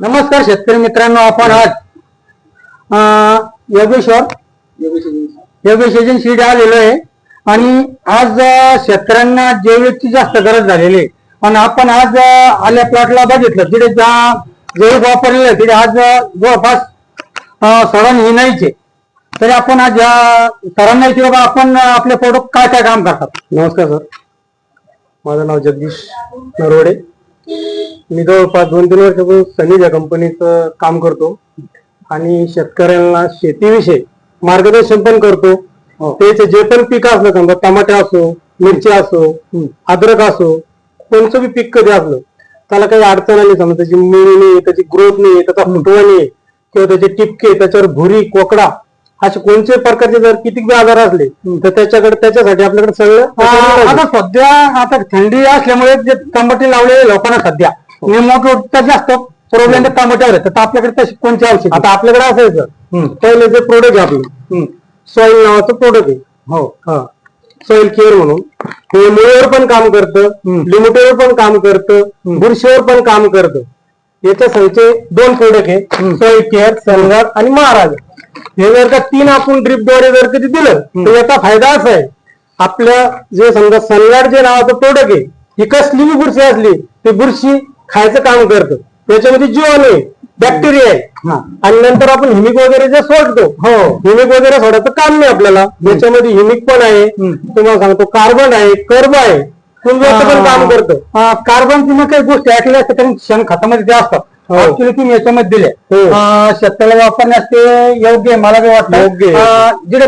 नमस्कार शेतकरी मित्रांनो आपण आज योगेश्वर योगेश एजन्सी आलेलो आहे. आणि आज शेतकऱ्यांना जैविकची जास्त गरज झालेली आहे. आणि आपण आज आल्या प्लॉटला बघितलं तिथे ज्या जैविक वापरलेलं तिथे आज जवळपास सरण ही नाहीचे तरी आपण आज या सरांना विचारू बाबा आपण आपले प्रोडक्ट काय काय काम करतात. नमस्कार सर माझं नाव जगदीश नरवडे. मी जवळपास दोन तीन वर्षापासून सनीज या कंपनीचं काम करतो. आणि शेतकऱ्यांना शेतीविषयी मार्गदर्शन पण करतो. त्याचे जे पण पीक असलं समजा टमाटे असो मिरची असो अद्रक असो कोणतं बी पीक कधी असलं त्याला काही अडचण आली समजा त्याची मुळी नाही त्याची ग्रोथ नाही त्याचा फुटवा नाही किंवा त्याचे टिपके त्याच्यावर भुरी कोकडा असे कोणत्याही प्रकारचे जर किती आजार असले तर त्याच्याकडे त्याच्यासाठी आपल्याकडे सगळं आता सध्या आता थंडी असल्यामुळे जे टमाटे लावलेले लोकांना सध्या निमोटोचा जास्त. प्रॉब्लेम टमाट्यावर आहे तर आपल्याकडे तशी कोणती औषध? आता आपल्याकडे असायचं पहिले जे प्रोडक्ट आहे आपलं सॉइल नावाचं प्रोडक्ट आहे. हो. हा. सॉइल केअर म्हणून. हे मुळीवर पण काम करतं लिमिटेवर पण काम करतं बुरशीवर पण काम करतं. याच्या संख्ये दोन प्रोडक्ट आहे. सॉइल केअर सनगार्ड आणि महाराज. हे जर का तीन आपण ड्रिपद्वारे जर कधी दिलं तर याचा फायदा असा आहे. आपल्या जे समजा सनगार्ड जे नावाचं प्रोडक्ट आहे ही कसली बी बुरशी असली ती बुरशी खायचं काम करतं. त्याच्यामध्ये जीवन आहे बॅक्टेरिया आहे. आणि नंतर आपण हिमिक वगैरे जे सोडतो हो. हिमिक वगैरे सोडायचं काम नाही आपल्याला. याच्यामध्ये हिमिक पण आहे. तुम्हाला सांगतो कार्बन आहे कर्ब आहे. कुंजवाचं पण काम करतं. कार्बन तुम्ही काही गोष्टी ऐकल्या असतात कारण शेण खतामध्ये ते असतात. ऍक्च्युली तुम्ही याच्यामध्ये दिले हो. शेतकऱ्याला वापरण्यास ते योग्य आहे मला काय वाटतं योग्य. अं, जिथे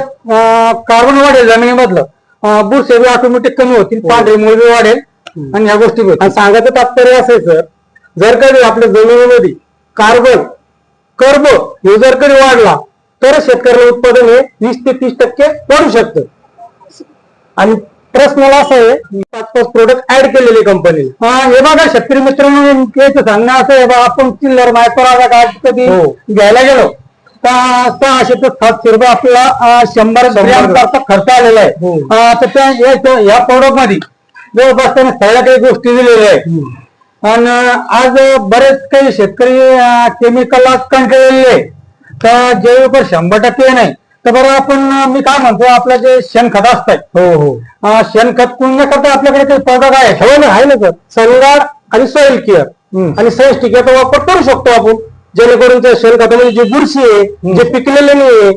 कार्बन वाढेल जमिनीमधलं अं, बुरशी बी ऑटोमॅटिक कमी होतील पांढरे मुळ वाढेल आणि ह्या गोष्टी होतील. आणि सांगायचं तात्पर्य असं आहे सर जर कधी आपल्या जमिनीमध्ये कार्बन कर्ब हे जर कधी वाढला तर शेतकऱ्याला उत्पादन हे वीस ते तीस टक्के वाढू शकतं आणि प्रश्न मला असं आहे पाच पाच प्रोडक्ट ऍड केलेले कंपनीने अं, हे बघा शेतकरी मित्रांनो याचं सांगणं असं आहे बा आपण चिल्लर मायक्रोला काय कधी हो. घ्यायला गेलो? तर सहाशे ते सातशे रुपये आपला शंभर खर्च आलेला आहे. हो. तर त्या या- या प्रोडक्टमध्ये जवळपास त्याने सगळ्या काही गोष्टी दिलेल्या आहेत. आणि आज बरेच काही शेतकरी केमिकल कंटाळलेले आहे तर जैविक शंभर टक्के नाही तर बरं आपण मी काय म्हणतो आपलं जे शेणखत असतंय हो हो. अं, शेणखत कुंजण्याकरता आपल्याकडे काही प्रोडक्ट आहे? हो ना आहे ना सर. सनगाड आणि सॉइल केअर आणि सेन्स याचा वापर करू शकतो आपण. जेणेकरून त्या शेणखतामध्ये जे बुरशी आहे जे पिकलेले नाही आहे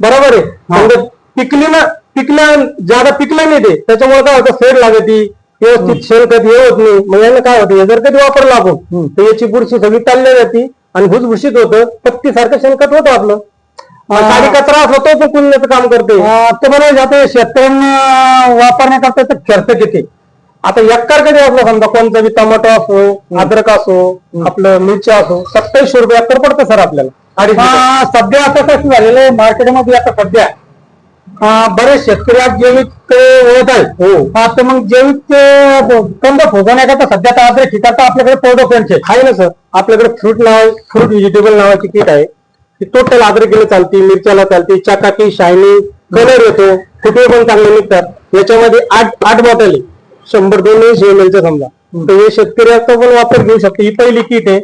बरोबर आहे? समजा पिकली ना पिकल्या ज्यादा पिकलं नाही ते त्याच्यामुळे काय होतं सेड लागते व्यवस्थित शेणखत हे होत नाही. मग यानं काय होतं हे जर कधी वापरलं आपण तर याची बुरशी सगळी चालली जाते आणि भुसभुशीत होतं पत्ती सारखं शेणखत होतं आपलं. आणि कचरा असला तो पण काम करते? अं, ते बरोबर आता शेतकऱ्यांना वापरण्याकरता तर खर्च किती? आता एक्कर कधी असलं समजा कोणता बी टमाटो असो अद्रक असो आपलं मिरची असो सत्तावीसशे रुपये एकर पडतं सर आपल्याला. अडीच लिटर. अं, सध्या आता कसं झालेलं आहे. मार्केटमध्ये आता सध्या अं, बरेच शेतकरी आज जैविक ओळख आहे हो. अं, तर मग जैविक कंद फुगवण्याकरता सध्या तर आता ठिकाणचं आपल्याकडे प्रोडक्ट आहे ना सर. आपल्याकडे फ्रूट नाव फ्रूट व्हेजिटेबल नावाची किट आहे. ती टोटल अद्रकीला चालते मिरच्याला चालते चकाकी शायनिंग कलर येतो फुटवे पण चांगले निघतात. याच्यामध्ये आठ आठ बॉटल आहे. शंभर दोनशे एम एलच्या समजा. तर हे शेतकरी आता पण वापर घेऊ शकतो. ही पहिली किट आहे.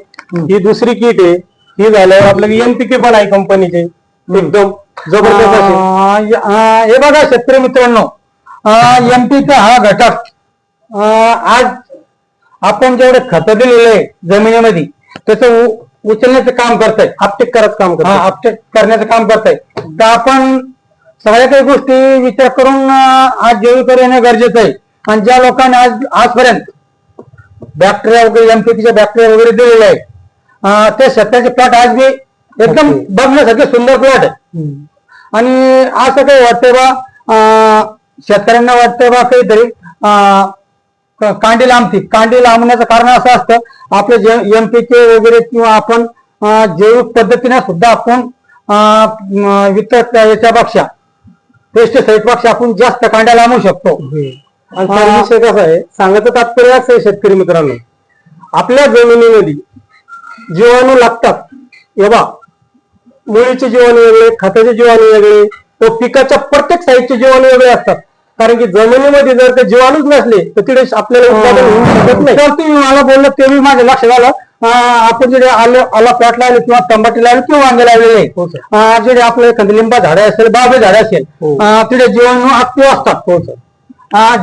ही दुसरी किट आहे. ही झाल्यावर आपलं एनपीके पण आहे कंपनीचे एकदम जबरदस्त हे बघा शेतकरी मित्रांनो. एमपीचा हा घटक. आज आपण जेवढे खत दिलेले आहे जमिनीमध्ये त्याचं उचलण्याचं काम करताय आपटेक करत काम हा करतात अपडेट करण्याचं काम करताय तर आपण सगळ्या काही गोष्टी विचार करून आज जैविक येणं गरजेचं आहे. आणि ज्या लोकांनी आज आजपर्यंत बॅक्टेरिया वगैरे एमपीच्या बॅक्टेरिया वगैरे दिलेले आहे त्या शेताचे प्लॉट आज बी एकदम बघण्यासाठी सुंदर प्लॉट आहे. आणि असं काही वाटतंय बा अं, शेतकऱ्यांना वाटतंय बा काहीतरी कांडी लांबती. कांडी लांबण्याचं कारण असं असतं आपले जे एमपीके वगैरे किंवा आपण जैविक पद्धतीने सुद्धा आपण वितरक याच्यापेक्षा पेक्षा आपण जास्त कांड्या लांबू शकतो. आणि विषय कसा आहे सांगायचं तात्पर्य असं आहे शेतकरी मित्रांनो. आपल्या जमिनीमध्ये जीवाणू लागतात. हे बा मुळीचे जीवाणू वेगळे खताचे जीवाणू वेगळे तो पिकाच्या प्रत्येक साईडचे जीवाणू वेगळे असतात. कारण की जमिनीमध्ये जर ते जीवाणूच नसले तर तिथे आपल्याला उत्पादन होऊ शकत नाही. तर तुम्ही मला बोललं ते बी माझ्या लक्षात आलं. आपण जे आलं आला प्लॉट लावले किंवा टमाटे लावले किंवा वांगे लावलेले आहे. हो जे आपले एखादी लिंबा झाडे असेल बाबे झाडे असेल हो. तिथे जीवन ऍक्टिव्ह असतात. हो सर.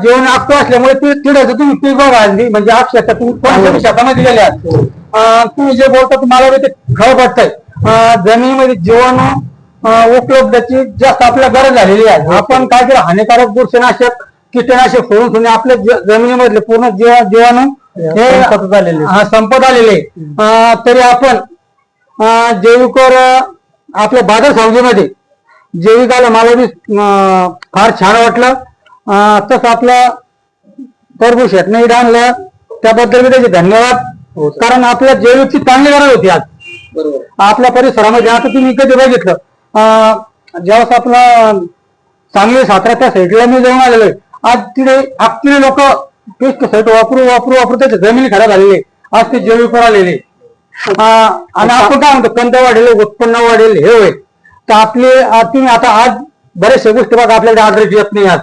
जीवन ऍक्टिव्ह असल्यामुळे ते तिथे तुम्ही पीक बघा म्हणजे अक्षरशः तुम्ही कोणत्या शेतामध्ये गेले आहात तुम्ही जे बोलता तुम्हाला ते खरं वाटतंय अं, जमिनीमध्ये जीवाणू उपलब्धाची जास्त आपल्याला गरज झालेली आहे. आपण काय केलं? हानिकारक बुरशीनाशक कीटकनाशक सोडून सोडून आपल्या ज- जमिनीमधले पूर्ण जीवा जीवाणू हे संपत आलेले. हा, संपत आलेले. अं, तरी आपण अं, अं, आपल्या बाजार सावजीमध्ये जैविक आलं मला बी अं, फार छान वाटलं. अं, तसं आपलं टरबूज शेटणे आणलं. त्याबद्दल बी त्याचे धन्यवाद. कारण आपल्या जैविकची चांगली गरज होती आज. बरोबर. आपल्या परिसरामध्ये आता तुम्ही कधी बघितलं? अं, ज्यावेळेस आपला चांगली सातारा साईडला मी जाऊन आलेलो आहे आज तिथे आपले लोक पेस्ट साईट वापरू वापरू वापरू त्याच्या जमिनी खराब झालेली आहे. आज ते जैविक आलेले आणि आपण काय म्हणतो कंद वाढेल उत्पन्न वाढेल हे होईल तर आपले तुम्ही आता आज बऱ्याचशा गोष्टी बघा आपल्याकडे आढळ येत नाही आज.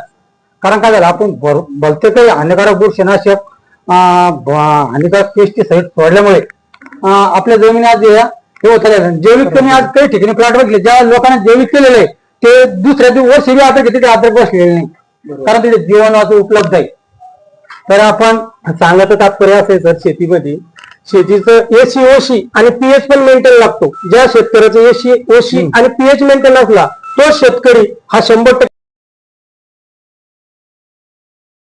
कारण काय झालं आपण भर- भलते काही हानिकारक बुरशनाशक हानिकारक पेस्टिसाईड सोडल्यामुळे आपल्या जमिनी आज या हे होत जैविक त्यांनी आज काही ठिकाणी प्लॉट बघले ज्या लोकांना जैविक केलेलं आहे ते दुसऱ्या दिवस वर्षी बी आता तिथे अद्रक बसलेले नाही. कारण तिथे जीवन असं उपलब्ध आहे. तर आपण सांगायचं तात्पर्य असेल सर शेतीमध्ये. शेतीचं एसी ओशी आणि पीएच पण मेंटेन लागतो. ज्या शेतकऱ्याचं एसी ओशी आणि पीएच मेंटेन असला तो शेतकरी हा शंभर टक्के